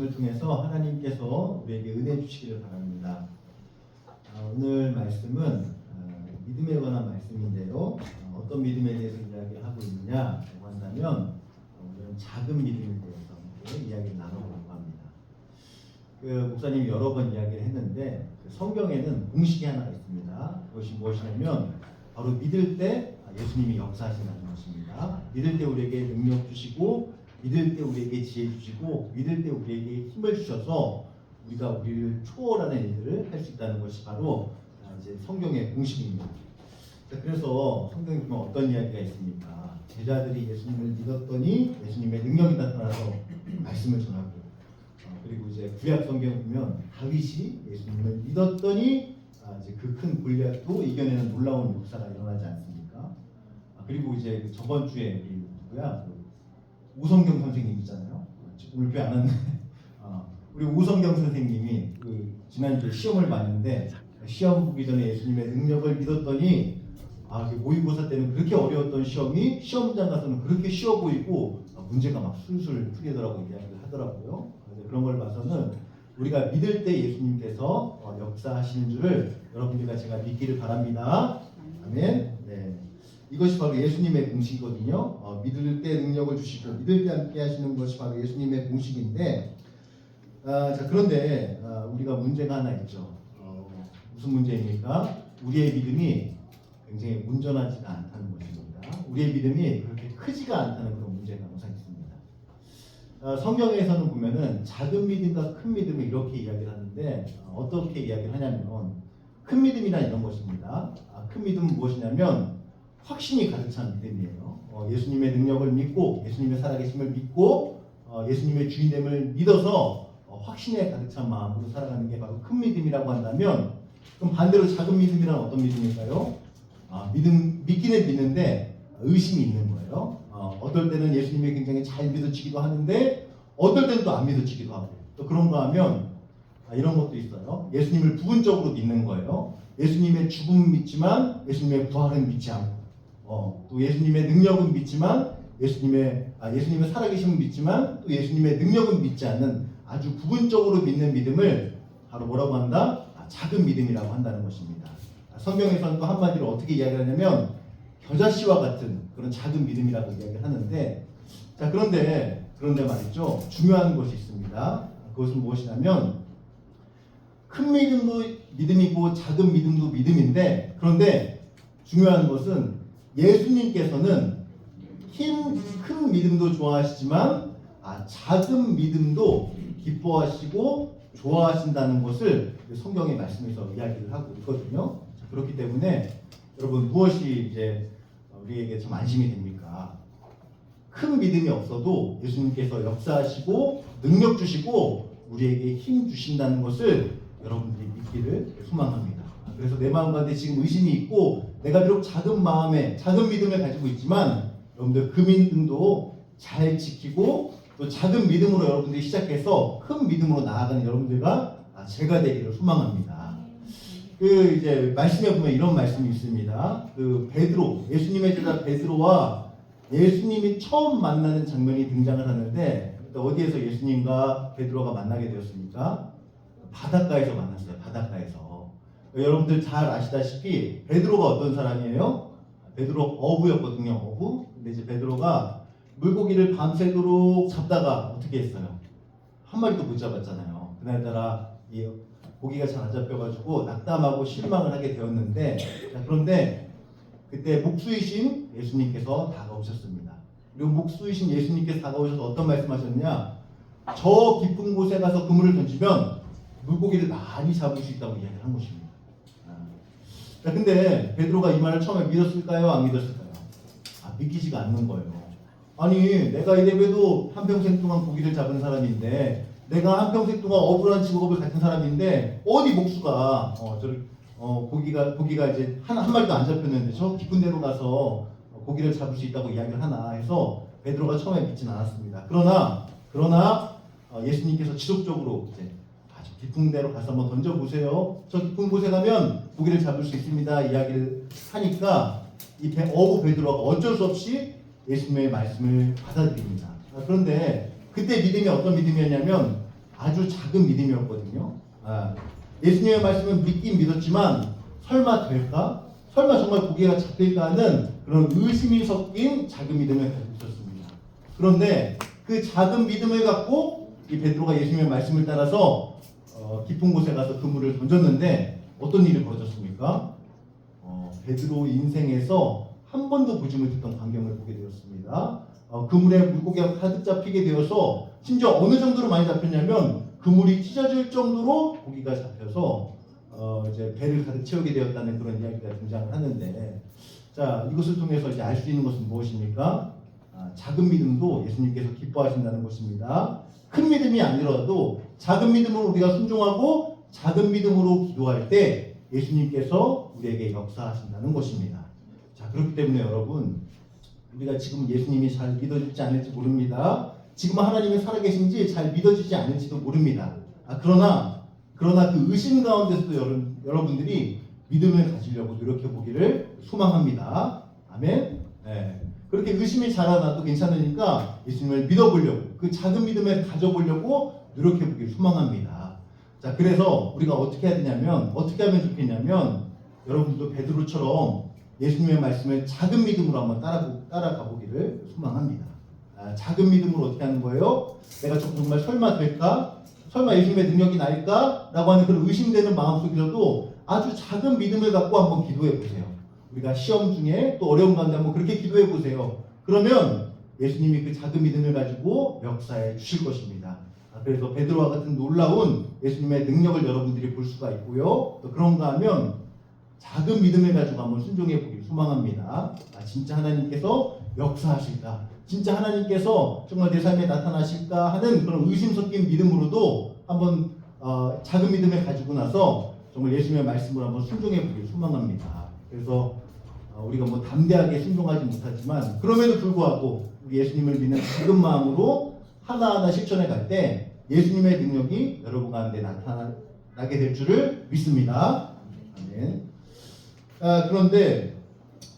을 통해서 하나님께서 우리에게 은혜 주시기를 바랍니다. 아, 오늘 말씀은 어, 믿음에 관한 말씀인데요. 어, 어떤 믿음에 대해서 이야기하고 있느냐라고 한다면 어, 오늘은 작은 믿음에 대해서 이야기를 나눠보려고 합니다. 그 목사님이 여러 번 이야기를 했는데 그 성경에는 공식이 하나가 있습니다. 그것이 무엇이냐면 바로 믿을 때 예수님이 역사하신다는 것입니다. 믿을 때 우리에게 능력 주시고 믿을 때 우리에게 지혜 주시고 믿을 때 우리에게 힘을 주셔서 우리가 우리를 초월하는 일들을 할 수 있다는 것이 바로 아, 이제 성경의 공식입니다. 자, 그래서 성경에 보면 어떤 이야기가 있습니까? 제자들이 예수님을 믿었더니 예수님의 능력이 나타나서 말씀을 전하고 어, 그리고 이제 구약 성경 보면 다윗이 예수님을 믿었더니 아, 이제 그 큰 골리앗도 이겨내는 놀라운 역사가 일어나지 않습니까? 아, 그리고 이제 그 저번 주에 우리 누구야 그 우성경 선생님 있잖아요. 오늘 교회 안 왔는데 아, 우리 우성경 선생님이 그 지난주에 시험을 봤는데 시험 보기 전에 예수님의 능력을 믿었더니 아, 그 모의고사 때는 그렇게 어려웠던 시험이 시험장 가서는 그렇게 쉬워 보이고 아, 문제가 막 술술 풀리더라고 이야기를 하더라고요. 그런 걸 봐서는 우리가 믿을 때 예수님께서 어, 역사하시는 줄을 여러분들과 제가 믿기를 바랍니다. 아멘. 네. 이것이 바로 예수님의 공식이거든요. 어, 믿을 때 능력을 주시고 믿을 때 함께 하시는 것이 바로 예수님의 공식인데 아, 자 그런데 아, 우리가 문제가 하나 있죠. 어, 무슨 문제입니까? 우리의 믿음이 굉장히 온전하지가 않다는 것입니다. 우리의 믿음이 그렇게 크지가 않다는 그런 문제가 항상 있습니다. 어, 성경에서는 보면은 작은 믿음과 큰 믿음을 이렇게 이야기를 하는데 어, 어떻게 이야기를 하냐면 큰 믿음이란 이런 것입니다. 아, 큰 믿음은 무엇이냐면 확신이 가득 찬 믿음이에요. 어, 예수님의 능력을 믿고 예수님의 살아계심을 믿고 어, 예수님의 주인됨을 믿어서 어, 확신에 가득 찬 마음으로 살아가는 게 바로 큰 믿음이라고 한다면 그럼 반대로 작은 믿음이란 어떤 믿음일까요? 아, 믿음 믿기는 믿는데 의심이 있는 거예요. 어, 어떨 때는 예수님이 굉장히 잘 믿어지기도 하는데 어떨 때는 또 안 믿어지기도 하고 또 그런가 하면 아, 이런 것도 있어요. 예수님을 부분적으로 믿는 거예요. 예수님의 죽음은 믿지만 예수님의 부활은 믿지 않고 어, 또 예수님의 능력은 믿지만 예수님의 아, 예수님의 살아계심은 믿지만 또 예수님의 능력은 믿지 않는 아주 부분적으로 믿는 믿음을 바로 뭐라고 한다? 아, 작은 믿음이라고 한다는 것입니다. 아, 성경에서는 또 한마디로 어떻게 이야기하냐면 겨자씨와 같은 그런 작은 믿음이라고 이야기를 하는데 자 그런데 그런데 말이죠 중요한 것이 있습니다. 그것은 무엇이냐면 큰 믿음도 믿음이고 작은 믿음도 믿음인데 그런데 중요한 것은 예수님께서는 힘큰 믿음도 좋아하시지만 아, 작은 믿음도 기뻐하시고 좋아하신다는 것을 성경의 말씀에서 이야기를 하고 있거든요. 자, 그렇기 때문에 여러분 무엇이 이제 우리에게 참 안심이 됩니까? 큰 믿음이 없어도 예수님께서 역사하시고 능력 주시고 우리에게 힘 주신다는 것을 여러분들이 믿기를 소망합니다. 그래서 내 마음 가운데 지금 의심이 있고 내가 비록 작은 마음에 작은 믿음을 가지고 있지만 여러분들 그 믿음도 잘 지키고 또 작은 믿음으로 여러분들이 시작해서 큰 믿음으로 나아가는 여러분들과 아, 제가 되기를 소망합니다. 그 이제 말씀에 보면 이런 말씀이 있습니다. 그 베드로 예수님의 제자 베드로와 예수님이 처음 만나는 장면이 등장을 하는데 어디에서 예수님과 베드로가 만나게 되었습니까? 바닷가에서 만났어요. 바닷가에서 여러분들 잘 아시다시피 베드로가 어떤 사람이에요? 베드로 어부였거든요. 어부. 근데 이제 베드로가 물고기를 밤새도록 잡다가 어떻게 했어요? 한 마리도 못 잡았잖아요. 그날따라 이 고기가 잘 안 잡혀가지고 낙담하고 실망을 하게 되었는데 자, 그런데 그때 목수이신 예수님께서 다가오셨습니다. 그리고 목수이신 예수님께서 다가오셔서 어떤 말씀하셨냐? 저 깊은 곳에 가서 그물을 던지면 물고기를 많이 잡을 수 있다고 이야기를 한 것입니다. 근데 베드로가 이 말을 처음에 믿었을까요? 안 믿었을까요? 아, 믿기지가 않는 거예요. 아니, 내가 이래봬도 한평생 동안 고기를 잡은 사람인데, 내가 한평생 동안 어부란 직업을 갖춘 사람인데, 어디 목수가, 어, 저를, 어, 고기가, 고기가 이제 한, 한 마리도 안 잡혔는데, 저 깊은 데로 가서 고기를 잡을 수 있다고 이야기를 하나 해서, 베드로가 처음에 믿진 않았습니다. 그러나, 그러나, 어, 예수님께서 지속적으로 이제 아주 깊은 데로 가서 한번 던져보세요. 저 깊은 곳에 가면 고기를 잡을 수 있습니다. 이야기를 하니까 이 배- 어부 베드로가 어쩔 수 없이 예수님의 말씀을 받아들입니다. 아, 그런데 그때 믿음이 어떤 믿음이었냐면 아주 작은 믿음이었거든요. 아, 예수님의 말씀은 믿긴 믿었지만 설마 될까? 설마 정말 고개가 잡힐까 하는 그런 의심이 섞인 작은 믿음을 가지고 있었습니다. 그런데 그 작은 믿음을 갖고 이 베드로가 예수님의 말씀을 따라서 어, 깊은 곳에 가서 그물을 던졌는데 어떤 일이 벌어졌습니까? 어, 베드로 인생에서 한 번도 보지 못했던 광경을 보게 되었습니다. 어, 그물에 물고기가 가득 잡히게 되어서 심지어 어느 정도로 많이 잡혔냐면 그물이 찢어질 정도로 고기가 잡혀서 어, 이제 배를 가득 채우게 되었다는 그런 이야기가 등장을 하는데 자 이것을 통해서 이제 알 수 있는 것은 무엇입니까? 아, 작은 믿음도 예수님께서 기뻐하신다는 것입니다. 큰 믿음이 아니라도 작은 믿음으로 우리가 순종하고 작은 믿음으로 기도할 때 예수님께서 우리에게 역사하신다는 것입니다. 자 그렇기 때문에 여러분 우리가 지금 예수님이 잘 믿어질지 않을지 모릅니다. 지금 하나님이 살아계신지 잘 믿어지지 않을지도 모릅니다. 아, 그러나 그러나 그 의심 가운데서도 여러분, 여러분들이 믿음을 가지려고 노력해 보기를 소망합니다. 아멘. 네. 그렇게 의심이 자라나도 괜찮으니까 예수님을 믿어보려고 그 작은 믿음을 가져보려고 노력해 보기를 소망합니다. 자, 그래서 우리가 어떻게 해야 되냐면 어떻게 하면 좋겠냐면 여러분도 베드로처럼 예수님의 말씀을 작은 믿음으로 한번 따라 따라가 보기를 소망합니다. 아, 작은 믿음으로 어떻게 하는 거예요? 내가 좀 정말 설마 될까? 설마 예수님의 능력이 나일까? 라고 하는 그런 의심되는 마음 속에서도 아주 작은 믿음을 갖고 한번 기도해 보세요. 우리가 시험 중에 또 어려운 가운데 한번 그렇게 기도해 보세요. 그러면 예수님이 그 작은 믿음을 가지고 역사해 주실 것입니다. 아, 그래서 베드로와 같은 놀라운 예수님의 능력을 여러분들이 볼 수가 있고요. 또 그런가 하면 작은 믿음을 가지고 한번 순종해 보길 소망합니다. 아, 진짜 하나님께서 역사하실까? 진짜 하나님께서 정말 내 삶에 나타나실까 하는 그런 의심 섞인 믿음으로도 한번 어, 작은 믿음을 가지고 나서 정말 예수님의 말씀을 한번 순종해 보길 소망합니다. 그래서 어, 우리가 뭐 담대하게 순종하지 못하지만 그럼에도 불구하고 우리 예수님을 믿는 작은 마음으로 하나하나 실천해 갈 때 예수님의 능력이 여러분 가운데 나타나게 될 줄을 믿습니다. 아멘. 아, 그런데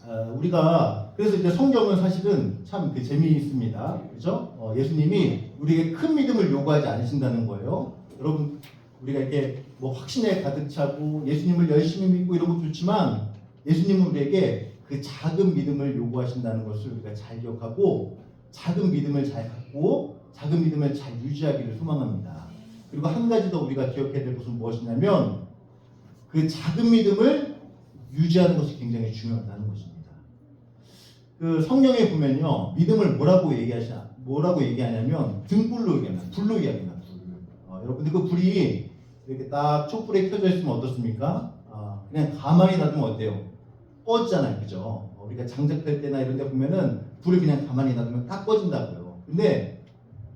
아, 우리가 그래서 이제 성경은 사실은 참 그 재미있습니다. 그렇죠? 어, 예수님이 우리에게 큰 믿음을 요구하지 않으신다는 거예요. 여러분 우리가 이렇게 뭐 확신에 가득 차고 예수님을 열심히 믿고 이런 것도 좋지만 예수님은 우리에게 그 작은 믿음을 요구하신다는 것을 우리가 잘 기억하고 작은 믿음을 잘 갖고 작은 믿음을 잘 유지하기를 소망합니다. 그리고 한 가지 더 우리가 기억해야 될 것은 무엇이냐면 그 작은 믿음을 유지하는 것이 굉장히 중요하다는 것입니다. 그 성경에 보면요 믿음을 뭐라고 얘기하시냐 뭐라고 얘기하냐면 등불로 얘기합니다. 불로 얘기합니다. 불. 어, 여러분들 그 불이 이렇게 딱 촛불에 켜져 있으면 어떻습니까? 어, 그냥 가만히 놔두면 어때요? 꺼지잖아요, 그죠? 어, 우리가 장작할 때나 이런 데 보면은 불을 그냥 가만히 놔두면 딱 꺼진다고요. 근데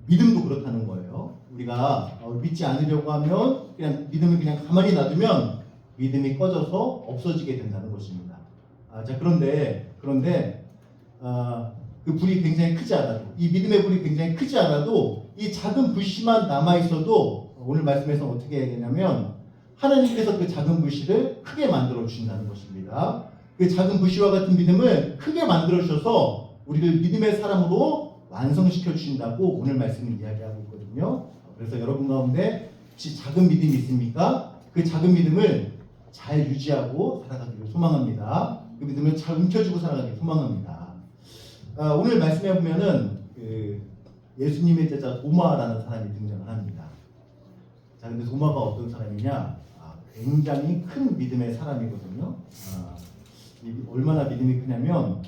믿음도 그렇다는 거예요. 우리가 어, 믿지 않으려고 하면 그냥 믿음을 그냥 가만히 놔두면 믿음이 꺼져서 없어지게 된다는 것입니다. 아, 자 그런데 그런데 아, 그 불이 굉장히 크지 않아도 이 믿음의 불이 굉장히 크지 않아도 이 작은 불씨만 남아 있어도 오늘 말씀에서 어떻게 얘기하냐면 하나님께서 그 작은 불씨를 크게 만들어 주신다는 것입니다. 그 작은 불씨와 같은 믿음을 크게 만들어 주셔서 우리를 믿음의 사람으로 완성시켜 주신다고 오늘 말씀을 이야기하고 있거든요. 그래서 여러분 가운데 혹시 작은 믿음이 있습니까? 그 작은 믿음을 잘 유지하고 살아가기를 소망합니다. 그 믿음을 잘 움켜쥐고 살아가기를 소망합니다. 아, 오늘 말씀해 보면은 그 예수님의 제자 도마라는 사람이 등장을 합니다. 자, 근데 도마가 어떤 사람이냐? 아, 굉장히 큰 믿음의 사람이거든요. 아, 이- 얼마나 믿음이 크냐면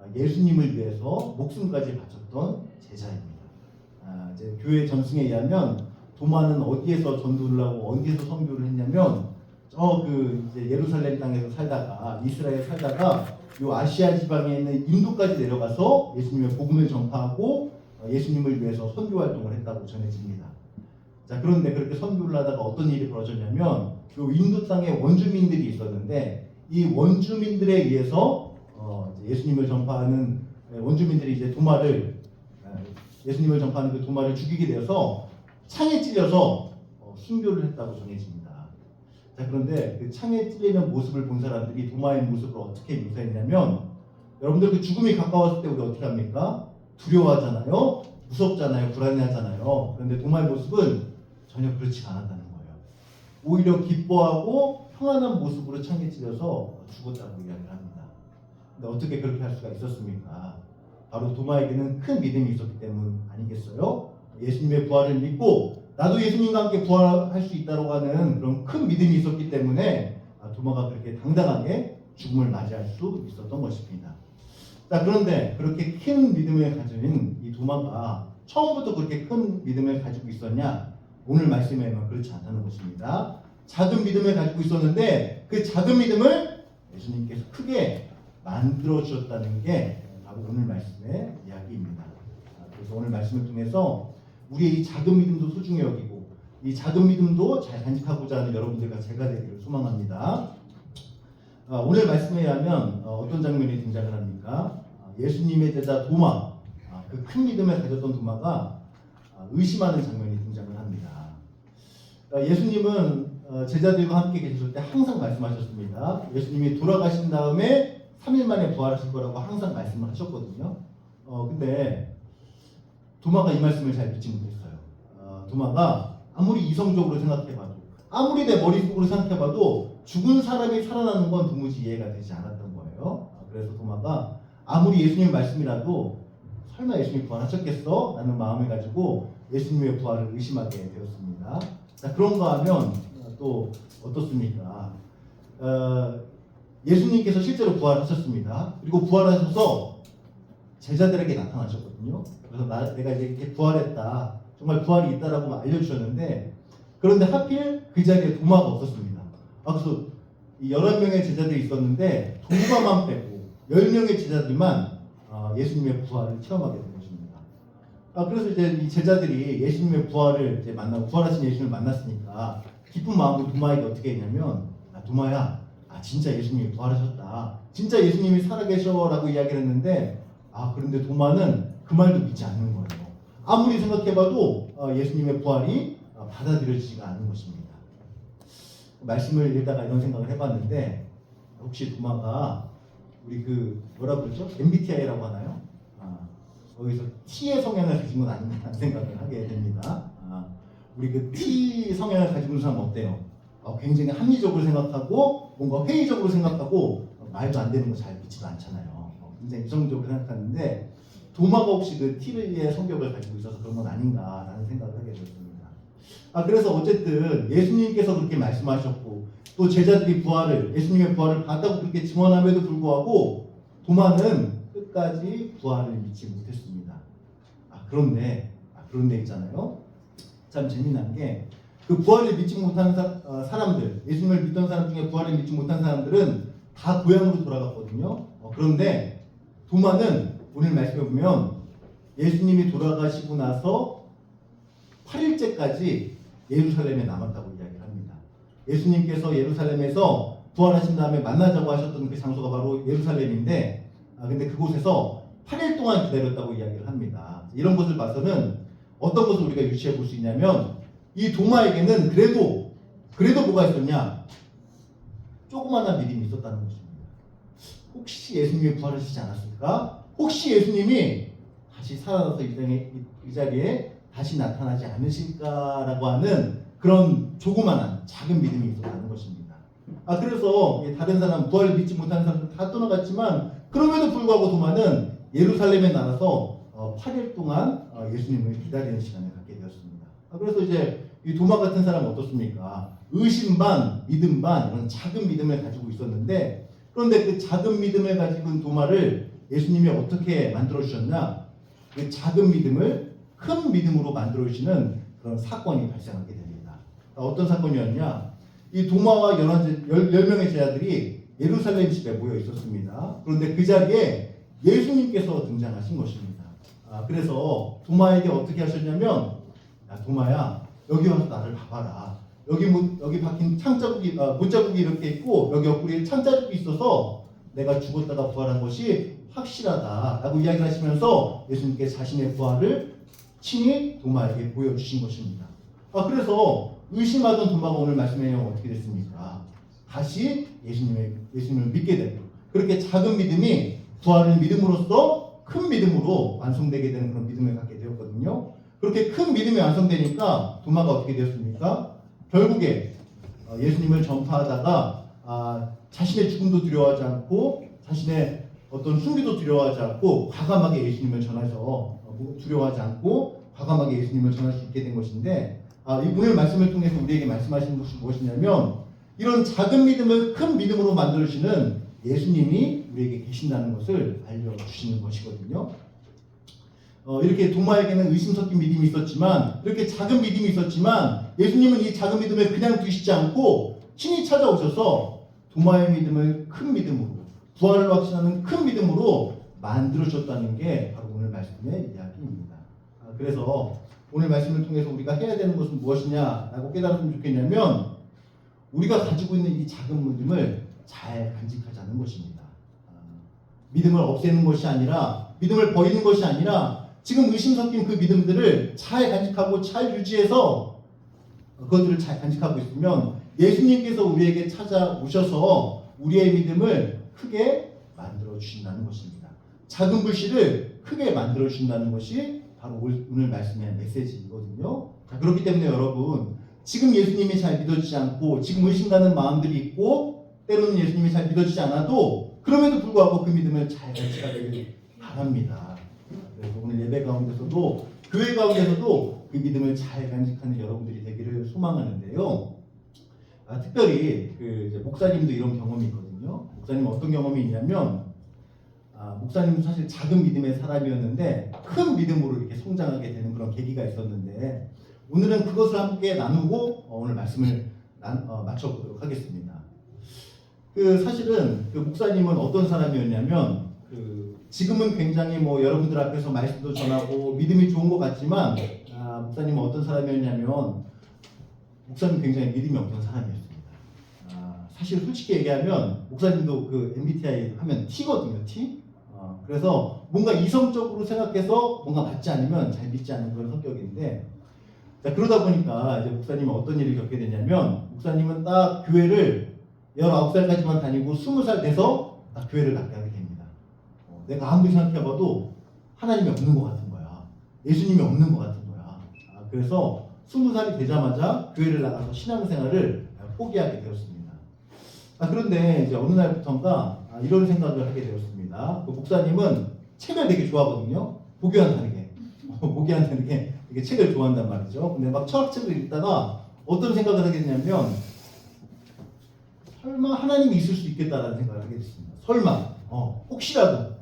아, 예수님을 위해서 목숨까지 바쳤 던 제자입니다. 아, 이제 교회 전승에 의하면 도마는 어디에서 전도를 하고 어디에서 선교를 했냐면 저 그 이제 예루살렘 땅에서 살다가 이스라엘 살다가 요 아시아 지방에 있는 인도까지 내려가서 예수님의 복음을 전파하고 어, 예수님을 위해서 선교 활동을 했다고 전해집니다. 자 그런데 그렇게 선교를 하다가 어떤 일이 벌어졌냐면 요 인도 땅에 원주민들이 있었는데 이 원주민들에 의해서 어, 예수님을 전파하는 원주민들이 이제 도마를 어, 예수님을 전파하는 그 도마를 죽이게 되어서 창에 찔려서 어, 순교를 했다고 전해집니다. 자 그런데 그 창에 찔리는 모습을 본 사람들이 도마의 모습을 어떻게 묘사했냐면 여러분들 그 죽음이 가까웠을 때 우리 어떻게 합니까? 두려워하잖아요. 무섭잖아요. 불안해하잖아요. 그런데 도마의 모습은 전혀 그렇지 않았다는 거예요. 오히려 기뻐하고 평안한 모습으로 창에 찔려서 죽었다고 이야기를 합니다. 근데 어떻게 그렇게 할 수가 있었습니까? 바로 도마에게는 큰 믿음이 있었기 때문 아니겠어요? 예수님의 부활을 믿고 나도 예수님과 함께 부활할 수 있다고 하는 그런 큰 믿음이 있었기 때문에 아, 도마가 그렇게 당당하게 죽음을 맞이할 수 있었던 것입니다. 자, 그런데 그렇게 큰 믿음을 가진 이 도마가 처음부터 그렇게 큰 믿음을 가지고 있었냐? 오늘 말씀에는 그렇지 않다는 것입니다. 작은 믿음을 가지고 있었는데 그 작은 믿음을 예수님께서 크게 만들어 주셨다는 게 오늘 말씀의 이야기입니다. 아, 그래서 오늘 말씀을 통해서 우리의 이 작은 믿음도 소중히 여기고 이 작은 믿음도 잘 간직하고자 하는 여러분들과 제가 되기를 소망합니다. 아, 오늘 말씀에 의하면 어, 떤 장면이 등장을 합니까? 아, 예수님의 제자 도마, 그 큰 믿음을 가졌던 도마가 아, 의심하는 장면이 등장을 합니다. 아, 예수님은 어, 제자들과 함께 계셨을 때 항상 말씀하셨습니다. 예수님이 돌아가신 다음에 3일 만에 부활하실 거라고 항상 말씀을 하셨거든요. 어, 근데 도마가 이 말씀을 잘 믿지 못했어요. 어, 도마가 아무리 이성적으로 생각해봐도, 아무리 내 머릿속으로 생각해봐도 죽은 사람이 살아나는 건 도무지 이해가 되지 않았던 거예요. 아, 그래서 도마가 아무리 예수님 말씀이라도 설마 예수님이 부활하셨겠어? 라는 마음을 가지고 예수님의 부활을 의심하게 되었습니다. 자, 그런가 하면 어, 또 어떻습니까? 어, 예수님께서 실제로 부활하셨습니다. 그리고 부활하셔서 제자들에게 나타나셨거든요. 그래서 나, 내가 이렇게 부활했다. 정말 부활이 있다라고 알려주셨는데 그런데 하필 그 자리에 도마가 없었습니다. 아, 그래서 이 11명의 제자들이 있었는데 도마만 빼고 10명의 제자들만 어, 예수님의 부활을 체험하게 된 것입니다. 아, 그래서 이제 이 제자들이 예수님의 부활을 이제 만나고 부활하신 예수님을 만났으니까 기쁜 마음으로 도마에게 어떻게 했냐면 아, 도마야, 아 진짜 예수님이 부활하셨다. 진짜 예수님이 살아계셔라고 이야기를 했는데 아 그런데 도마는 그 말도 믿지 않는 거예요. 아무리 생각해봐도 어, 예수님의 부활이 어, 받아들여지지가 않는 것입니다. 말씀을 읽다가 이런 생각을 해봤는데 혹시 도마가 우리 그 뭐라 그러죠? MBTI라고 하나요? 아, 거기서 T의 성향을 가진 건 아닌가 하는 생각을 하게 됩니다. 아, 우리 그 T 성향을 가지고 있는 사람 어때요? 어, 굉장히 합리적으로 생각하고 뭔가 회의적으로 생각하고 어, 말도 안 되는 거 잘 믿지도 않잖아요. 어, 굉장히 이성적으로 생각하는데 도마가 혹시 그 T의 성격을 가지고 있어서 그런 건 아닌가라는 생각을 하게 되었습니다. 아 그래서 어쨌든 예수님께서 그렇게 말씀하셨고 또 제자들이 부활을 예수님의 부활을 봤다고 그렇게 증언함에도 불구하고 도마는 끝까지 부활을 믿지 못했습니다. 아 그런데 아 그런데 있잖아요. 참 재미난 게 그 부활을 믿지 못하는 사, 어, 사람들 예수님을 믿던 사람 중에 부활을 믿지 못한 사람들은 다 고향으로 돌아갔거든요. 어, 그런데 도마는 오늘 말씀해 보면 예수님이 돌아가시고 나서 8일째까지 예루살렘에 남았다고 이야기를 합니다. 예수님께서 예루살렘에서 부활하신 다음에 만나자고 하셨던 그 장소가 바로 예루살렘인데, 아, 근데 그곳에서 8일 동안 기다렸다고 이야기를 합니다. 이런 것을 봐서는 어떤 것을 우리가 유추해 볼 수 있냐면, 이 도마에게는 그래도, 그래도 뭐가 있었냐? 조그마한 믿음이 있었다는 것입니다. 혹시 예수님이 부활하시지 않았을까? 혹시 예수님이 다시 살아나서 이 자리에, 이 자리에 다시 나타나지 않으실까라고 하는 그런 조그만한 작은 믿음이 있었다는 것입니다. 아 그래서 다른 사람 부활을 믿지 못하는 사람들 다 떠나갔지만 그럼에도 불구하고 도마는 예루살렘에 나가서 8일 동안 어, 예수님을 기다리는 시간을 갖게 되었습니다. 아, 그래서 이제 이 도마 같은 사람은 어떻습니까? 의심 반, 믿음 반 이런 작은 믿음을 가지고 있었는데 그런데 그 작은 믿음을 가지고 있는 도마를 예수님이 어떻게 만들어 주셨나? 그 작은 믿음을 큰 믿음으로 만들어 주시는 그런 사건이 발생하게 됩니다. 어떤 사건이었냐? 이 도마와 열 명의 제자들이 예루살렘 집에 모여 있었습니다. 그런데 그 자리에 예수님께서 등장하신 것입니다. 아, 그래서 도마에게 어떻게 하셨냐면, 야, 도마야, 여기 와서 나를 봐봐라. 여기 문, 여기 박힌 창자국이, 아, 문자국이 이렇게 있고, 여기 옆구리에 창자국이 있어서 내가 죽었다가 부활한 것이 확실하다라고 이야기를 하시면서 예수님께 자신의 부활을 친히 도마에게 보여주신 것입니다. 아, 그래서 의심하던 도마가 오늘 말씀에 어떻게 됐습니까? 다시 예수님의, 예수님을 믿게 되고, 그렇게 작은 믿음이 부활을 믿음으로써 큰 믿음으로 완성되게 되는 그런 믿음을 갖게. 그렇게 큰 믿음이 완성되니까 도마가 어떻게 되었습니까? 결국에 어, 예수님을 전파하다가 아, 자신의 죽음도 두려워하지 않고 자신의 어떤 숨기도 두려워하지 않고 과감하게 예수님을 전해서 어, 두려워하지 않고 과감하게 예수님을 전할 수 있게 된 것인데 아, 이 오늘 말씀을 통해서 우리에게 말씀하시는 것이 무엇이냐면 이런 작은 믿음을 큰 믿음으로 만들어주시는 예수님이 우리에게 계신다는 것을 알려주시는 것이거든요. 어, 이렇게 도마에게는 의심 섞인 믿음이 있었지만 이렇게 작은 믿음이 있었지만 예수님은 이 작은 믿음을 그냥 두시지 않고 친히 찾아오셔서 도마의 믿음을 큰 믿음으로 부활을 확신하는 큰 믿음으로 만들어 주셨다는 게 바로 오늘 말씀의 이야기입니다. 아, 그래서 오늘 말씀을 통해서 우리가 해야 되는 것은 무엇이냐라고 깨달았으면 좋겠냐면 우리가 가지고 있는 이 작은 믿음을 잘 간직하자는 것입니다. 아, 믿음을 없애는 것이 아니라 믿음을 버리는 것이 아니라 지금 의심 섞인 그 믿음들을 잘 간직하고 잘 유지해서 그것들을 잘 간직하고 있으면 예수님께서 우리에게 찾아오셔서 우리의 믿음을 크게 만들어 주신다는 것입니다. 작은 불씨를 크게 만들어 주신다는 것이 바로 올- 오늘 말씀의 메시지이거든요. 자, 그렇기 때문에 여러분 지금 예수님이 잘 믿어지지 않고 지금 의심가는 마음들이 있고 때로는 예수님이 잘 믿어지지 않아도 그럼에도 불구하고 그 믿음을 잘 간직하길 바랍니다. 오늘 예배 가운데서도 교회 가운데서도 그 믿음을 잘 간직하는 여러분들이 되기를 소망하는데요. 아, 특별히 그 목사님도 이런 경험이 있거든요. 목사님 어떤 경험이 있냐면 아, 목사님은 사실 작은 믿음의 사람이었는데 큰 믿음으로 이렇게 성장하게 되는 그런 계기가 있었는데 오늘은 그것을 함께 나누고 어, 오늘 말씀을 난- 어, 마쳐보도록 하겠습니다. 그 사실은 그 목사님은 어떤 사람이었냐면 그 지금은 굉장히 뭐 여러분들 앞에서 말씀도 전하고 믿음이 좋은 것 같지만 아, 목사님은 어떤 사람이었냐면 목사님 굉장히 믿음이 없던 사람이었습니다. 아, 사실 솔직히 얘기하면 목사님도 그 MBTI 하면 T거든요, T. 어, 그래서 뭔가 이성적으로 생각해서 뭔가 맞지 않으면 잘 믿지 않는 그런 성격인데 자, 그러다 보니까 이제 목사님은 어떤 일을 겪게 되냐면 목사님은 딱 교회를 19살까지만 다니고 20살 돼서 딱 교회를 낫게 하게 됩니다. 어, 내가 아무리 생각해봐도 하나님이 없는 것 같은 거야. 예수님이 없는 것 같은 거야. 아, 그래서 20살이 되자마자 교회를 나가서 신앙생활을 포기하게 되었습니다. 아, 그런데 이제 어느 날부터인가 아, 이런 생각을 하게 되었습니다. 그 목사님은 책을 되게 좋아하거든요. 보기와는 다르게. 보기와는 다르게 이게 책을 좋아한단 말이죠. 근데 막 철학책을 읽다가 어떤 생각을 하게 되냐면 설마 하나님이 있을 수 있겠다라는 생각을 하게 됐습니다. 설마, 어, 혹시라도 어,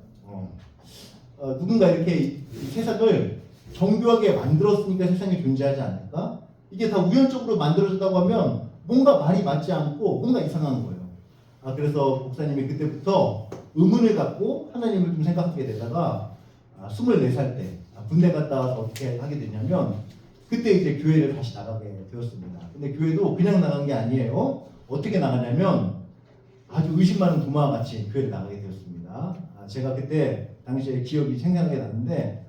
어, 누군가 이렇게 이 세상을 정교하게 만들었으니까 세상이 존재하지 않을까? 이게 다 우연적으로 만들어졌다고 하면 뭔가 말이 맞지 않고 뭔가 이상한 거예요. 아, 그래서 목사님이 그때부터 의문을 갖고 하나님을 좀 생각하게 되다가 아, 24살 때 아, 군대 갔다 와서 어떻게 하게 됐냐면 그때 이제 교회를 다시 나가게 되었습니다. 근데 교회도 그냥 나간 게 아니에요. 어떻게 나가냐면 아주 의심 많은 도마와 같이 교회를 나가게 되었습니다. 아, 제가 그때 당시에 기억이 생생하게 나는데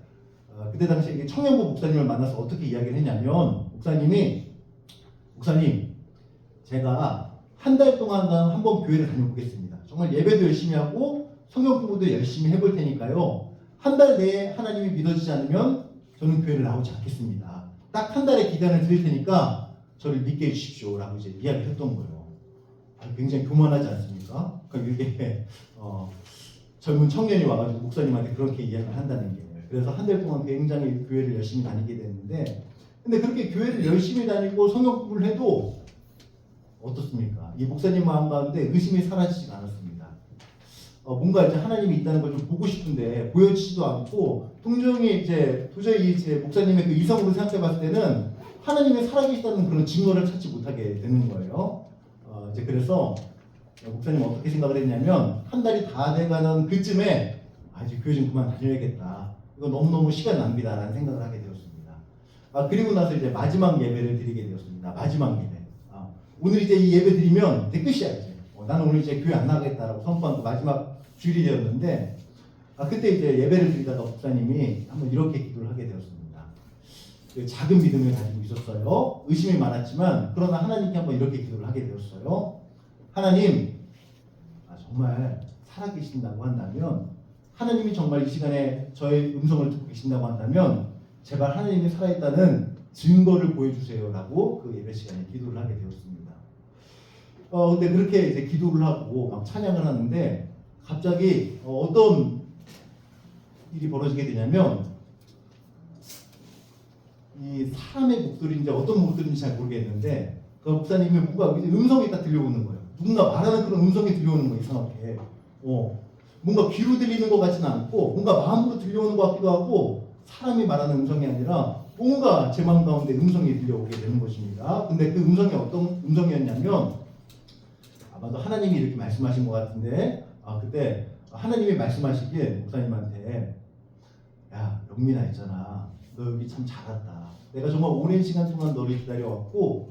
어, 그때 당시에 청년부 목사님을 만나서 어떻게 이야기를 했냐면 목사님이 목사님 제가 한 달 동안 한번 교회를 다녀보겠습니다. 정말 예배도 열심히 하고 성경 공부도 열심히 해볼 테니까요. 한 달 내에 하나님이 믿어지지 않으면 저는 교회를 나오지 않겠습니다. 딱 한 달의 기간을 드릴 테니까 저를 믿게 해주십시오라고 이제 이야기를 했던 거예요. 아, 굉장히 교만하지 않습니까? 그러니까 이게 어, 젊은 청년이 와가지고 목사님한테 그렇게 이야기를 한다는 게 그래서 한 달 동안 굉장히 교회를 열심히 다니게 됐는데 근데 그렇게 교회를 열심히 다니고 공부를 해도 어떻습니까? 이 목사님 마음 가운데 의심이 사라지지 않았습니다. 어, 뭔가 이제 하나님이 있다는 걸 좀 보고 싶은데 보여지지도 않고 동정이 이제 도저히 이제 목사님의 그 이성으로 생각해 봤을 때는 하나님의 살아계시다는 그런 증거를 찾지 못하게 되는 거예요. 어, 이제 그래서 목사님 어떻게 생각을 했냐면 한 달이 다 돼가는 그쯤에 아 이제 교회 좀 그만 다녀야겠다. 이거 너무너무 시간 낭비다라는 생각을 하게 되었습니다. 아 그리고 나서 이제 마지막 예배를 드리게 되었습니다. 마지막 예배. 아, 오늘 이제 이 예배 드리면 이제 끝이야 이제. 어, 나는 오늘 이제 교회 안 나가겠다라고 선포한 그 마지막 주일이 되었는데 아 그때 이제 예배를 드리다가 목사님이 한번 이렇게 기도를 하게 되었습니다. 그 작은 믿음을 가지고 있었어요. 의심이 많았지만 그러나 하나님께 한번 이렇게 기도를 하게 되었어요. 하나님, 아, 정말 살아계신다고 한다면 하나님이 정말 이 시간에 저의 음성을 듣고 계신다고 한다면 제발 하나님이 살아있다는 증거를 보여주세요라고 그 예배 시간에 기도를 하게 되었습니다. 어 근데 그렇게 이제 기도를 하고 막 찬양을 하는데 갑자기 어, 어떤 일이 벌어지게 되냐면 이 사람의 목소리인지 어떤 목소리인지 잘 모르겠는데 그 목사님이 뭔가 음성이 딱 들려오는 거예요. 누군가 말하는 그런 음성이 들려오는 거예요. 이상하게. 어. 뭔가 귀로 들리는 것 같지는 않고 뭔가 마음으로 들려오는 것 같기도 하고 사람이 말하는 음성이 아니라 뭔가 제 마음 가운데 음성이 들려오게 되는 것입니다. 근데 그 음성이 어떤 음성이었냐면 아마도 하나님이 이렇게 말씀하신 것 같은데 아 그때 하나님이 말씀하시길 목사님한테 야 영민아 있잖아 너 여기 참 잘했다 내가 정말 오랜 시간 동안 너를 기다려왔고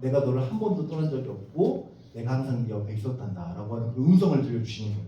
내가 너를 한 번도 떠난 적이 없고 내가 항상 네 옆에 있었단다 라고 하는 그 음성을 들려주시는 거예요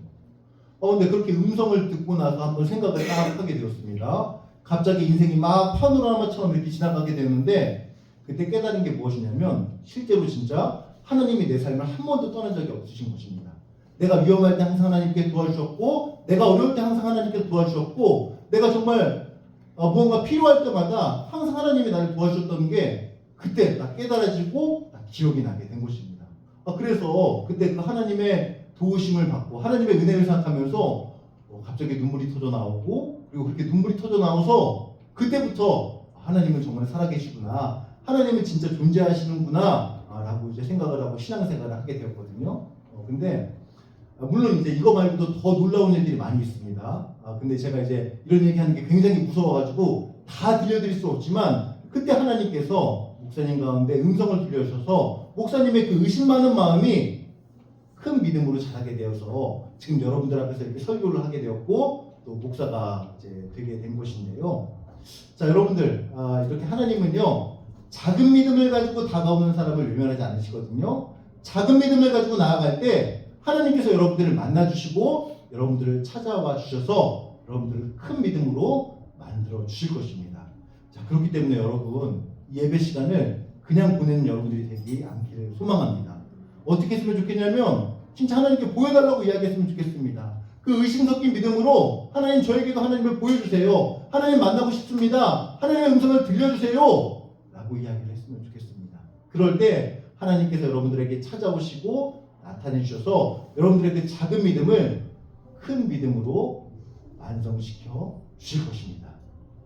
어 근데 그렇게 음성을 듣고 나서 한번 생각을 딱 하게 되었습니다 갑자기 인생이 막 파노라마처럼 이렇게 지나가게 되는데 그때 깨달은 게 무엇이냐면 실제로 진짜 하나님이 내 삶을 한 번도 떠난 적이 없으신 것입니다. 내가 위험할 때 항상 하나님께 도와주셨고, 내가 어려울 때 항상 하나님께 도와주셨고, 내가 정말 어, 무언가 필요할 때마다 항상 하나님이 나를 도와주셨던 게 그때 딱 깨달아지고 딱 기억이 나게 된 것입니다. 아, 그래서 그때 그 하나님의 도우심을 받고 하나님의 은혜를 생각하면서 어, 갑자기 눈물이 터져 나오고 그리고 그렇게 눈물이 터져 나와서 그때부터 하나님은 정말 살아계시구나. 하나님은 진짜 존재하시는구나. 아, 라고 이제 생각을 하고 신앙생활을 하게 되었거든요. 어, 근데 아, 물론 이제 이거 말고도 더 놀라운 일들이 많이 있습니다. 아, 근데 제가 이제 이런 얘기하는 게 굉장히 무서워가지고 다 들려드릴 수 없지만 그때 하나님께서 목사님 가운데 음성을 들려주셔서 목사님의 그 의심 많은 마음이 큰 믿음으로 자라게 되어서 지금 여러분들 앞에서 이렇게 설교를 하게 되었고 또 목사가 이제 되게 된 것인데요. 자 여러분들 아, 이렇게 하나님은요 작은 믿음을 가지고 다가오는 사람을 외면하지 않으시거든요. 작은 믿음을 가지고 나아갈 때 하나님께서 여러분들을 만나주시고 여러분들을 찾아와 주셔서 여러분들을 큰 믿음으로 만들어 주실 것입니다. 자 그렇기 때문에 여러분 이 예배 시간을 그냥 보내는 여러분들이 되지 않기를 소망합니다. 어떻게 했으면 좋겠냐면 진짜 하나님께 보여달라고 이야기했으면 좋겠습니다. 그 의심 섞인 믿음으로 하나님 저에게도 하나님을 보여주세요. 하나님 만나고 싶습니다. 하나님의 음성을 들려주세요. 라고 이야기를 했으면 좋겠습니다. 그럴 때 하나님께서 여러분들에게 찾아오시고 나타내 주셔서 여러분들의 그 작은 믿음을 큰 믿음으로 완성시켜 주실 것입니다.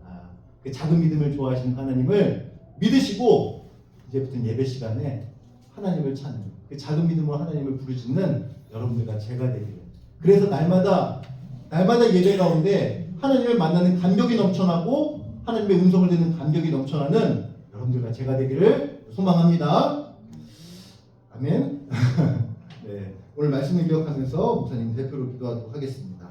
아, 그 작은 믿음을 좋아하시는 하나님을 믿으시고 이제부터 예배 시간에 하나님을 찾는 그 작은 믿음으로 하나님을 부르짖는 여러분들과 제가 되기를. 그래서 날마다 날마다 예배 가운데 하나님을 만나는 감격이 넘쳐나고 하나님의 음성을 듣는 감격이 넘쳐나는 여러분들과 제가 되기를 소망합니다. 아멘. 네, 오늘 말씀을 기억하면서 목사님 대표로 기도하도록 하겠습니다.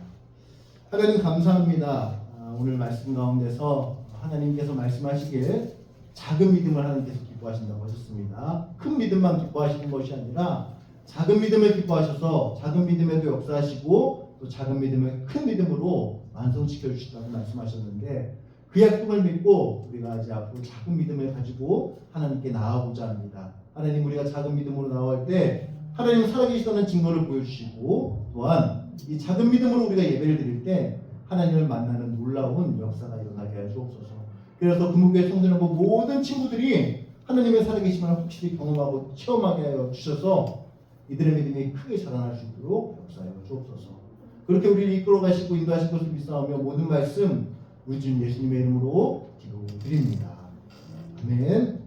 하나님 감사합니다. 아, 오늘 말씀 가운데서 하나님께서 말씀하시길 작은 믿음을 하나님께서 기뻐하신다고 하셨습니다. 큰 믿음만 기뻐하시는 것이 아니라 작은 믿음을 기뻐하셔서 작은 믿음에도 역사하시고 또 작은 믿음을 큰 믿음으로 완성시켜 주신다고 말씀하셨는데 그 약속을 믿고 우리가 이제 앞으로 작은 믿음을 가지고 하나님께 나아가고자 합니다. 하나님 우리가 작은 믿음으로 나올 때 하나님 살아계시다는 증거를 보여주시고 또한 이 작은 믿음으로 우리가 예배를 드릴 때 하나님을 만나는 놀라운 역사가 일어나게 할 주옵소서. 그래서 금국교회 성도여러분 모든 친구들이 하나님의 살아계심을 확실히 경험하고 체험하게 하여 주셔서 이들의 믿음이 크게 자라날 수 있도록 역사하여 주옵소서. 그렇게 우리를 이끌어 가시고 인도하실 것을 믿사오며 모든 말씀 우리 주님 예수님의 이름으로 기도 드립니다. 아멘.